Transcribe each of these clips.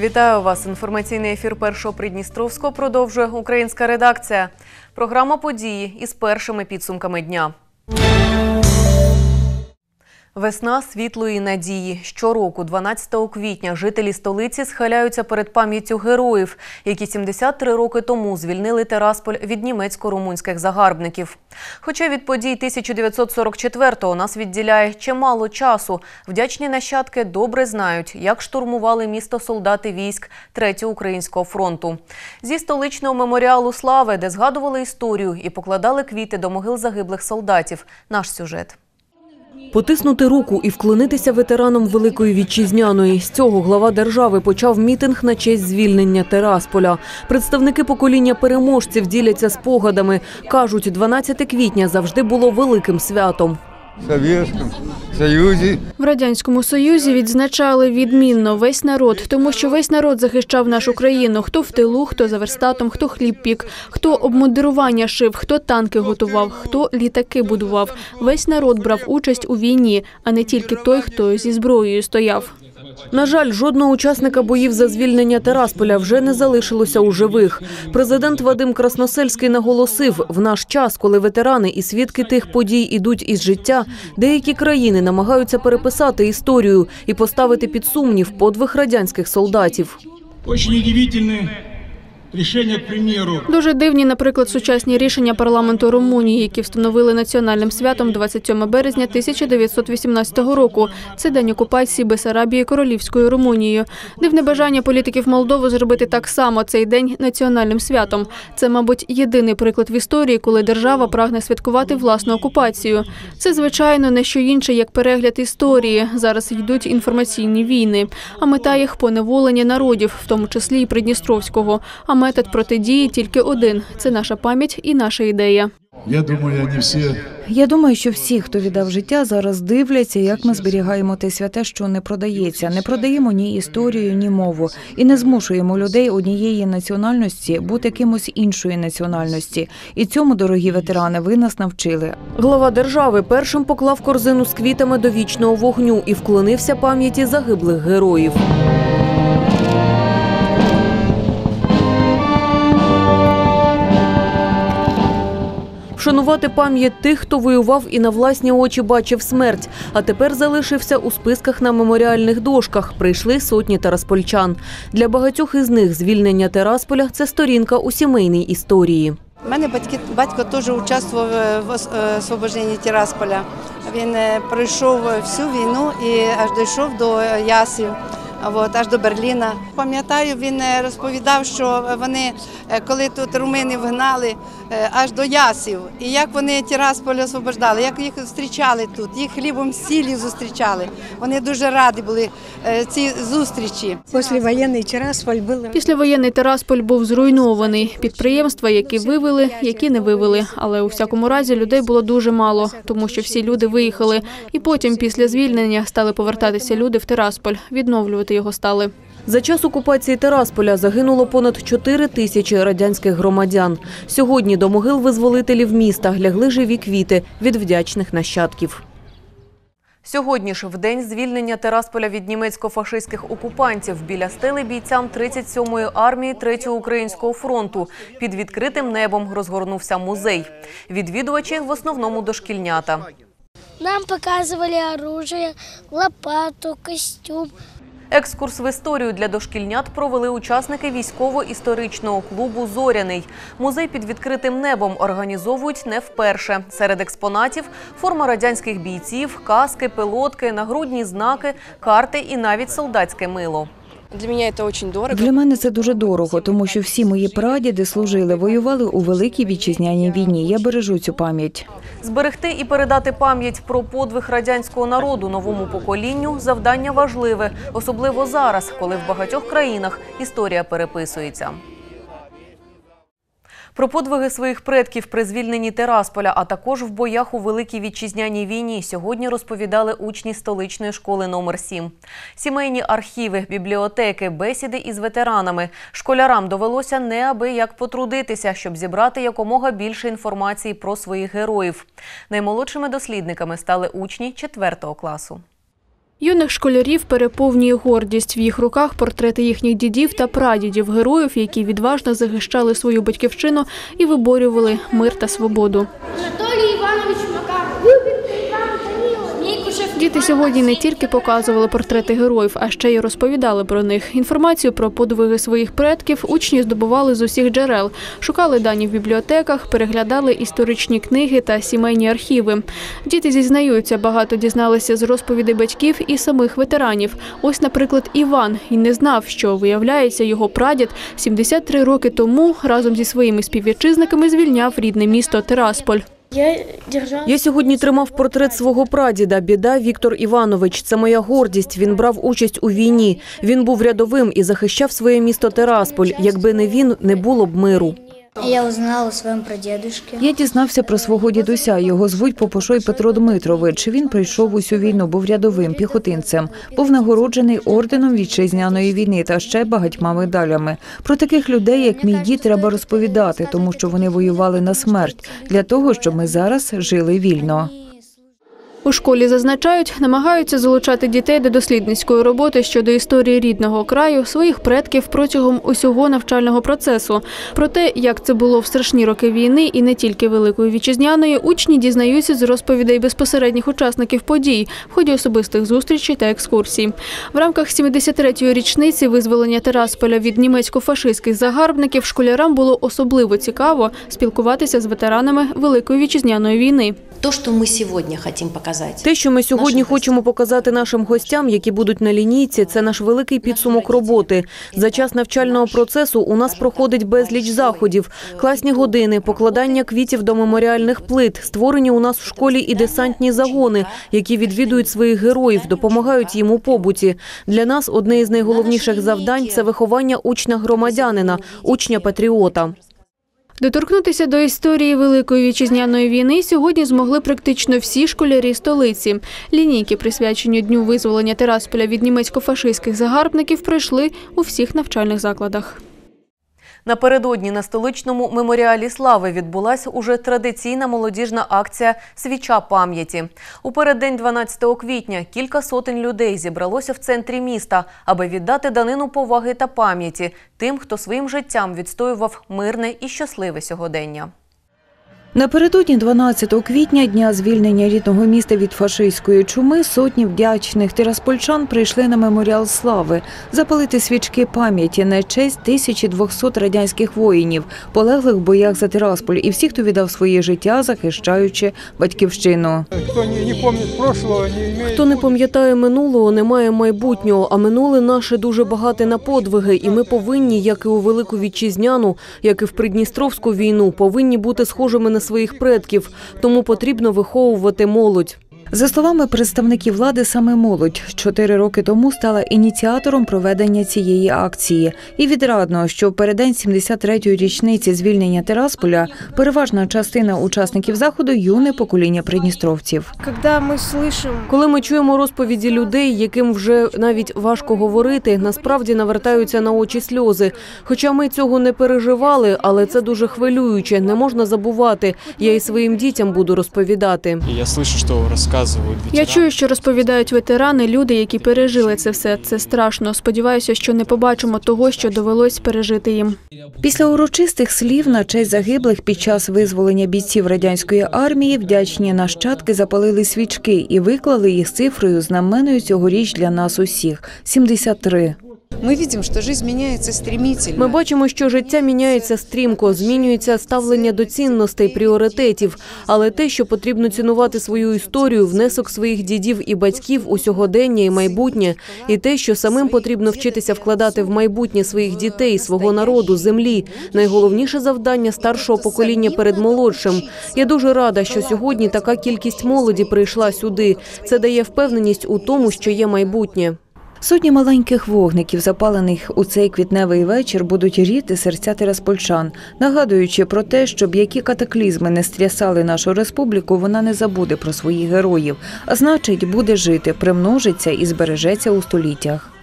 Вітаю вас. Інформаційний ефір першого Придністровського продовжує українська редакція. Програма події із першими підсумками дня. Весна світлої надії. Щороку, 12 квітня, жителі столиці схиляються перед пам'яттю героїв, які 73 роки тому звільнили Терасполь від німецько-румунських загарбників. Хоча від подій 1944-го нас відділяє чимало часу, вдячні нащадки добре знають, як штурмували місто солдати військ 3-го українського фронту. Зі столичного меморіалу слави, де згадували історію і покладали квіти до могил загиблих солдатів. Наш сюжет. Потиснути руку і вклонитися ветеранам Великої Вітчизняної. З цього глава держави почав мітинг на честь звільнення Терасполя. Представники покоління переможців діляться спогадами. Кажуть, 12 квітня завжди було великим святом. В Союзі. В радянському союзі відзначали відмінно весь народ, тому що весь народ захищав нашу країну. Хто в тилу, хто за верстатом, хто хліб пік, хто обмундирування шив, хто танки готував, хто літаки будував. Весь народ брав участь у війні, а не тільки той, хто зі зброєю стояв. На жаль, жодного учасника боїв за звільнення Терасполя вже не залишилося у живих. Президент Вадим Красносельський наголосив, в наш час, коли ветерани і свідки тих подій ідуть із життя, деякі країни намагаються переписати історію і поставити під сумнів подвиг радянських солдатів. Очень удивительные решения, к примеру, Дуже дивні, наприклад, сучасні рішення парламенту Румунії, які встановили національним святом 27 березня 1918 року. Це день окупації Бесарабії королівською Румунією. Дивне бажання політиків Молдови зробити так само цей день національним святом. Це, мабуть, єдиний приклад в історії, коли держава прагне святкувати власну окупацію. Це, звичайно, не що інше, як перегляд історії. Зараз йдуть інформаційні війни, а мета їх поневолення народів, в тому числі і Придністровського. А метод протидії тільки один це наша пам'ять і наша ідея. Я думаю, они все Я думаю, що всі, хто віддав життя, зараз дивляться, як ми зберігаємо те святе, що не продається. Не продаємо ні історію, ні мову, і не змушуємо людей однієї національності бути кимось іншої національності. І цьому, дорогі ветерани, ви нас навчили. Глава держави першим поклав корзину з квітами до вічного вогню і вклонився пам'яті загиблих героїв. Вшанувати пам'ять тих, хто воював і на власні очі бачив смерть, а тепер залишився у списках на меморіальних дошках. Прийшли сотні тараспольчан. Для багатьох із них звільнення Терасполя це сторінка у сімейній історії. У мене батьки, батько теж участвував в е, освобожденні Тирасполя. Він е, пройшов всю війну і аж дійшов до Ясів. От, аж до Берліна. Пам'ятаю, він е, розповідав, що вони, е, коли тут руминів гнали е, аж до Ясів, і як вони Тирасполь освобождали, як їх зустрічали тут, їх хлібом сілі зустрічали. Вони дуже раді були е, цій зустрічі. Послевоенный Тирасполь был Післявоєнний Терасполь був зруйнований. Підприємства, які вивели, які не вивели. Але у всякому разі людей було дуже мало, тому що всі люди виїхали. І потім, після звільнення, стали повертатися люди в Терасполь, відновлювати його стали. За час окупації Терасполя загинуло понад 4 тисячі радянських громадян. Сьогодні до могил визволителів міста лягли живі квіти від вдячних нащадків. Сьогодні ж, в день звільнення Терасполя від німецько-фашистських окупантів, біля стели бійцям 37-ї армії 3-го українського фронту під відкритим небом розгорнувся музей. Відвідувачі в основному дошкільнята. Нам показывали оружие, лопату, костюм. Екскурс в історію для дошкільнят провели учасники військово-історичного клубу Зоряний. Музей під відкритим небом організовують не вперше. Серед експонатів форма радянських бійців, каски, пилотки, нагрудні знаки, карти і навіть солдатське мило. Для мене це очень дорого. Для мене це дуже дорого, тому що всі мої прадіди служили, воювали у великій вітчизняній війні. Я бережу цю пам'ять. Зберегти і передати пам'ять про подвиг радянського народу новому поколінню завдання важливе, особливо зараз, коли в багатьох країнах історія переписується. Про подвиги своїх предків при звільненні Терасполя, а також в боях у Великій Вітчизняній війні сьогодні розповідали учні столичної школи номер 7 Сімейні архіви, бібліотеки, бесіди із ветеранами. Школярам довелося неабияк потрудитися, щоб зібрати якомога більше інформації про своїх героїв. Наймолодшими дослідниками стали учні 4 класу. Юних школярів переповнює гордість. В їх руках портрети їхніх дідів та прадідів, героїв, які відважно захищали свою батьківщину і виборювали мир та свободу. Анатолій Іванович Діти сьогодні не тільки показували портрети героїв, а ще й розповідали про них. Інформацію про подвиги своїх предків учні здобували з усіх джерел, шукали дані в бібліотеках, переглядали історичні книги та сімейні архіви. Діти зізнаються, багато дізналися з розповідей батьків і самих ветеранів. Ось, наприклад, Іван і не знав, що виявляється, його прадід 73 роки тому разом зі своїми співвітчизниками звільняв рідне місто Тирасполь. Я сьогодні тримав портрет свого прадіда, біда Віктор Іванович. Це моя гордість. Він брав участь у війні. Він був рядовим і захищав своє місто Терасполь. Якби не він, не було б миру. Я узнала о своєму прадедушке. Я дізнався про свого дідуся. Його звуть Попошой Петро Дмитрович. Він прийшов усю війну, був рядовим піхотинцем, був нагороджений орденом вітчизняної війни та ще багатьма медалями. Про таких людей, як мій дід, треба розповідати, тому що вони воювали на смерть для того, щоб ми зараз жили вільно. У школі зазначають, намагаються залучати дітей до дослідницької роботи щодо історії рідного краю, своїх предків протягом усього навчального процесу. Про те, як це було в страшні роки війни і не тільки Великої Вітчизняної, учні дізнаються з розповідей безпосередніх учасників подій в ході особистих зустрічей та екскурсій. В рамках 73-ї річниці визволення Терасполя від німецько-фашистських загарбників школярам було особливо цікаво спілкуватися з ветеранами Великої Вітчизняної війни. То, что мы сегодня хотим показать. Те, що ми сьогодні хочемо показати нашим гостям, які будуть на лінійці, це наш великий підсумок роботи. За час навчального процесу у нас проходить безліч заходів, класні години, покладання квітів до меморіальних плит. Створені у нас в школі і десантні загони, які відвідують своїх героїв, допомагають їм у побуті. Для нас одне із найголовніших завдань це виховання учня громадянина, учня патріота. Доторкнутися до історії Великої вітчизняної війни сьогодні змогли практично всі школярі столиці. Лінійки, присвячені дню визволення Терасполя від німецько-фашистських загарбників, пройшли у всіх навчальних закладах. Напередодні на столичному меморіалі слави відбулася уже традиційна молодіжна акція Свіча пам'яті. У переддень 12 квітня кілька сотень людей зібралося в центрі міста, аби віддати данину поваги та пам'яті тим, хто своїм життям відстоював мирне і щасливе сьогодення. Напередодні 12 квітня, дня звільнення рідного міста від фашистської чуми, сотні вдячних тираспольчан прийшли на меморіал слави запалити свічки пам'яті на честь 1200 радянських воїнів, полеглих в боях за Тирасполь і всіх, хто віддав своє життя, захищаючи батьківщину. Кто не, не прошлого, не. Хто не пам'ятає минулого, не має майбутнього. А минуле наше дуже багате на подвиги, і ми повинні, як і у велику вітчизняну, як і в Придністровську війну, повинні бути схожими на своїх предків. Тому потрібно виховувати молодь. За словами представників влади, саме молодь чотири роки тому стала ініціатором проведення цієї акції. І відрадно, що в переддень 73-ї річниці звільнення Тирасполя переважна частина учасників заходу юне покоління придністровців. Когда мы слышим Коли ми чуємо розповіді людей, яким вже навіть важко говорити, насправді навертаються на очі сльози. Хоча ми цього не переживали, але це дуже хвилююче. Не можна забувати. Я і своїм дітям буду розповідати. И я слышу, что рассказывают Я чую, що розповідають ветерани, люди, які пережили це все. Це страшно. Сподіваюся, що не побачимо того, що довелось пережити їм. Після урочистих слів на честь загиблих під час визволення бійців радянської армії вдячні нащадки запалили свічки і виклали їх цифрою знаменою цьогоріч для нас усіх 73. Мы видим, что жизнь меняется стремительно. Ми бачимо, що життя міняється стрімко, змінюється ставлення до цінностей, пріоритетів. Але те, що потрібно цінувати свою історію, внесок своїх дідів і батьків у сьогодення і майбутнє, і те, що самим потрібно вчитися вкладати в майбутнє своїх дітей, свого народу, землі, найголовніше завдання старшого покоління перед молодшим. Я дуже рада, що сьогодні така кількість молоді прийшла сюди. Це дає впевненість у тому, що є майбутнє. Сотні маленьких вогників, запалених у цей квітневий вечір, будуть ріти серця тераспольчан, нагадуючи про те, щоб які катаклізми не стрясали нашу республіку, вона не забуде про своїх героїв, а значить, буде жити, примножиться і збережеться у століттях.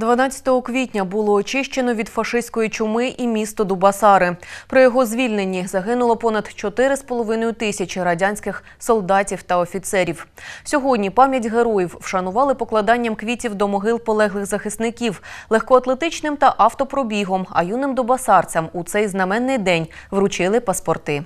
12 квітня було очищено від фашистської чуми і місто Дубасари. При його звільненні загинуло понад 4,5 тисячі радянських солдатів та офіцерів. Сьогодні пам'ять героїв вшанували покладанням квітів до могил полеглих захисників, легкоатлетичним та автопробігом, а юним дубасарцям у цей знаменний день вручили паспорти.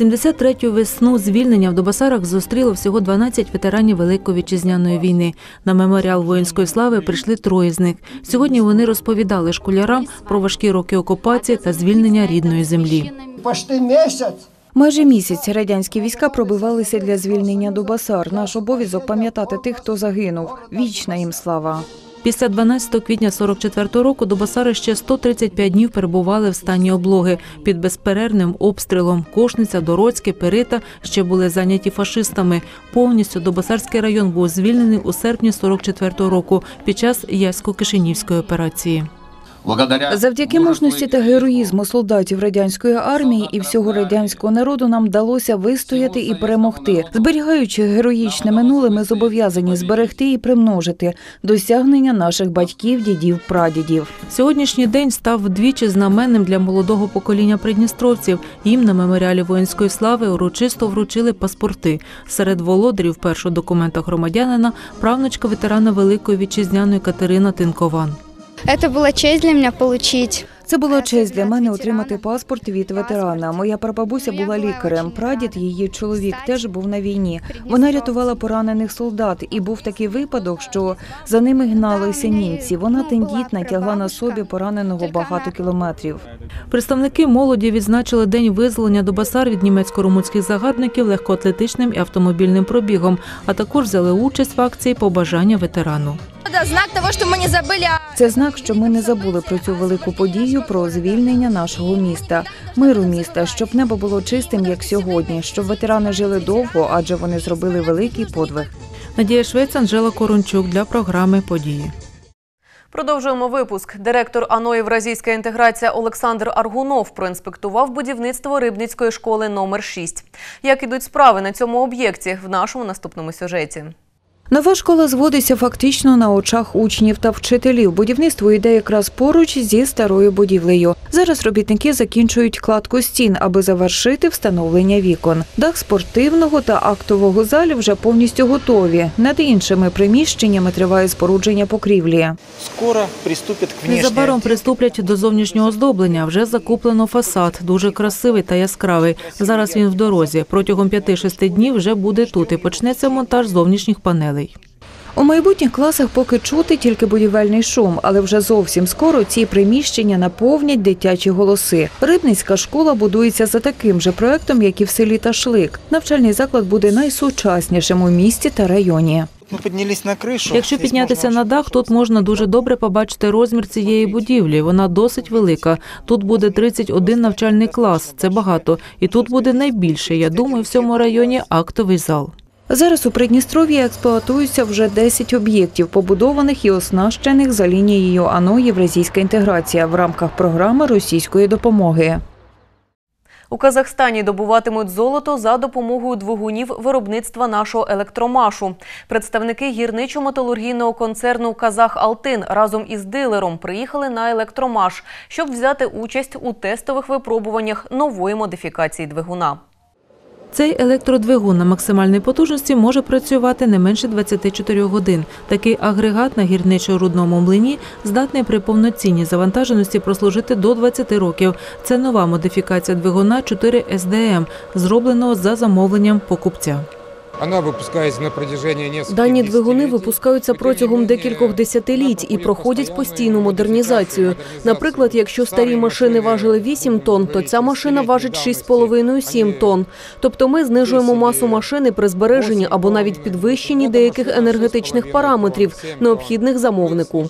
73-ю весну звільнення в Дубасарах зустріло всього 12 ветеранів Великої вітчизняної війни. На меморіал воїнської слави прийшли троє з них. Сьогодні вони розповідали школярам про важкі роки окупації та звільнення рідної землі. Почти місяць. Майже місяць радянські війська пробивалися для звільнення Дубасар. Наш обов'язок пам'ятати тих, хто загинув. Вічна їм слава. Після 12 квітня 44 року Дубасари ще 135 днів перебували в стані облоги під безперервним обстрілом. Кошниця, Дороцьке, Перита ще були зайняті фашистами. Повністю Дубасарський район був звільнений у серпні 44 року під час Ясько-Кишинівської операції. Завдяки мужності та героїзму солдатів радянської армії і всього радянського народу нам вдалося вистояти і перемогти. Зберігаючи героїчне минуле, ми зобов'язані зберегти і примножити досягнення наших батьків, дідів, прадідів. Сьогоднішній день став вдвічі знаменним для молодого покоління придністровців. Їм на меморіалі воїнської слави урочисто вручили паспорти. Серед володарів першого документа громадянина правнучка ветерана Великої вітчизняної Катерина Тинкован. Это была честь для меня получить. Це була честь для мене отримати паспорт від ветерана. Моя прабабуся була лікарем. Прадід, її чоловік, теж був на війні. Вона рятувала поранених солдат, і був такий випадок, що за ними гналися німці. Вона тендітна, тягла на собі пораненого багато кілометрів. Представники молоді відзначили день визволення Дубасар від німецько-румунських загарбників легкоатлетичним і автомобільним пробігом, а також взяли участь в акції побажання ветерану. Это знак того, что мы не забыли о це знак, що ми не забули про цю велику подію, про звільнення нашого міста, миру міста, щоб небо було чистим, як сьогодні, щоб ветерани жили довго, адже вони зробили великий подвиг. Надія Швець, Анжела Корончук для програми Події. Продовжуємо випуск. Директор АНО Євразійська інтеграція Олександр Аргунов проінспектував будівництво Рибницької школи номер 6. Як ідуть справи на цьому об'єкті в нашому наступному сюжеті? Нова школа зводиться фактично на очах учнів та вчителів. Будівництво йде якраз поруч зі старою будівлею. Зараз робітники закінчують кладку стін, аби завершити встановлення вікон. Дах спортивного та актового залів вже повністю готові. Над іншими приміщеннями триває спорудження покрівлі. Скоро приступять к Незабаром приступлять до зовнішнього оздоблення. Вже закуплено фасад, дуже красивий та яскравий. Зараз він в дорозі. Протягом 5-6 днів вже буде тут і почнеться монтаж зовнішніх панелей. У майбутніх класах поки чути тільки будівельний шум, але вже зовсім скоро ці приміщення наповнять дитячі голоси. Рибницька школа будується за таким же проектом, як і в селі Ташлик. Навчальний заклад буде найсучаснішим у місті та районі. Ми піднялись на кришу. Якщо піднятися на дах, тут можна дуже добре побачити розмір цієї будівлі. Вона досить велика. Тут буде 31 навчальний клас. Це багато. І тут буде найбільше. Я думаю, в цьому районі актовий зал. Зараз у Придністров'ї експлуатуються вже 10 об'єктів, побудованих і оснащених за лінією АНО Євразійська інтеграція в рамках програми російської допомоги. У Казахстані добуватимуть золото за допомогою двигунів виробництва нашого електромашу. Представники гірничо-металургійного концерну Казах Алтин разом із дилером приїхали на електромаш, щоб взяти участь у тестових випробуваннях нової модифікації двигуна. Цей електродвигун на максимальній потужності може працювати не менше 24 годин. Такий агрегат на гірничо-рудному млині здатний при повноцінній завантаженості прослужити до 20 років. Це нова модифікація двигуна 4 СДМ, зробленого за замовленням покупця. Вона випускається на протяжении нескольких Дані двигуни випускаються протягом декількох десятиліть і проходять постійну модернізацію. Наприклад, якщо старі машини важили 8 тонн, то ця машина важить 6,5-7 тонн. Тобто ми знижуємо масу машини при збереженні або навіть підвищенні деяких енергетичних параметрів, необхідних замовнику.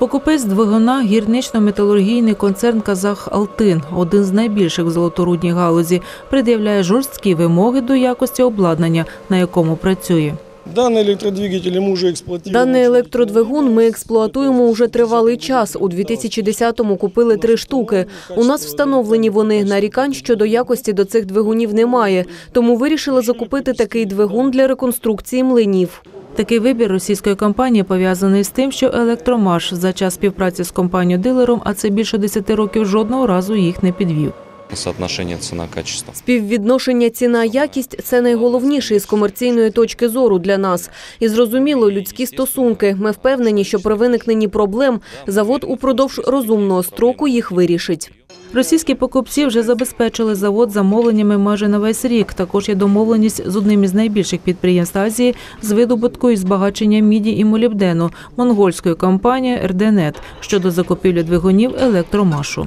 Покупець двигуна гірнично-металургійний концерн Казах Алтин, один з найбільших в золоторудній галузі, пред'являє жорсткі вимоги до якості обладнання, на якому працює. Данный электродвигатель мы уже эксплуатируем. Даний електродвигун ми експлуатуємо уже тривалий час. У 2010-му купили три штуки. У нас встановлені вони. Нарікань щодо якості до цих двигунів немає. Тому вирішили закупити такий двигун для реконструкції млинів. Такий вибір російської компанії пов'язаний з тим, що електромаш за час співпраці з компанією-дилером, а це більше 10 років, жодного разу їх не підвів. Соотношение цена-качество. Співвідношення ціна-якість – це найголовніше з комерційної точки зору для нас. І зрозуміло, людські стосунки. Ми впевнені, що при виникненні проблем завод упродовж розумного строку їх вирішить. Російські покупці вже забезпечили завод замовленнями майже на весь рік. Також є домовленість з одним із найбільших підприємств Азії з видобутку і збагачення міді і молібдену монгольською компанією «РДНЕТ» щодо закупівлі двигунів електромашу.